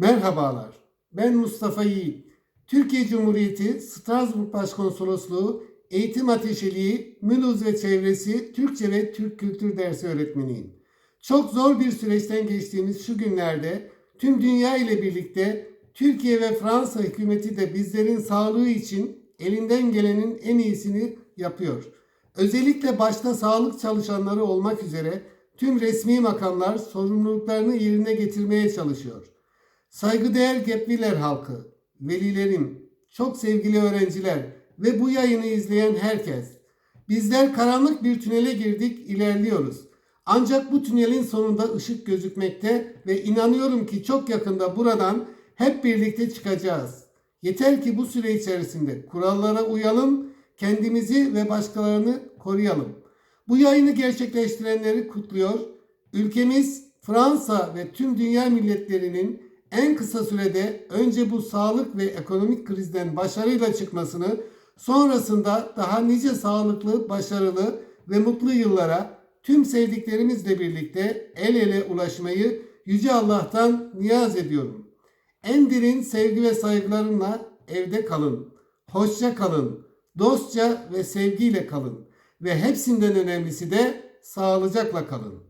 Merhabalar, ben Mustafa Yiğit. Türkiye Cumhuriyeti Strasbourg Başkonsolosluğu Eğitim Ateşeliği Müluz ve Çevresi Türkçe ve Türk Kültür Dersi öğretmeniyim. Çok zor bir süreçten geçtiğimiz şu günlerde tüm dünya ile birlikte Türkiye ve Fransa hükümeti de bizlerin sağlığı için elinden gelenin en iyisini yapıyor. Özellikle başta sağlık çalışanları olmak üzere tüm resmi makamlar sorumluluklarını yerine getirmeye çalışıyor. Saygıdeğer Gepviler halkı, velilerim, çok sevgili öğrenciler ve bu yayını izleyen herkes. Bizler karanlık bir tünele girdik, ilerliyoruz. Ancak bu tünelin sonunda ışık gözükmekte ve inanıyorum ki çok yakında buradan hep birlikte çıkacağız. Yeter ki bu süre içerisinde kurallara uyalım, kendimizi ve başkalarını koruyalım. Bu yayını gerçekleştirenleri kutluyor. Ülkemiz, Fransa ve tüm dünya milletlerinin en kısa sürede önce bu sağlık ve ekonomik krizden başarıyla çıkmasını, sonrasında daha nice sağlıklı, başarılı ve mutlu yıllara tüm sevdiklerimizle birlikte el ele ulaşmayı Yüce Allah'tan niyaz ediyorum. En derin sevgi ve saygılarımla evde kalın. Hoşça kalın. Dostça ve sevgiyle kalın. Ve hepsinden önemlisi de sağlıcakla kalın.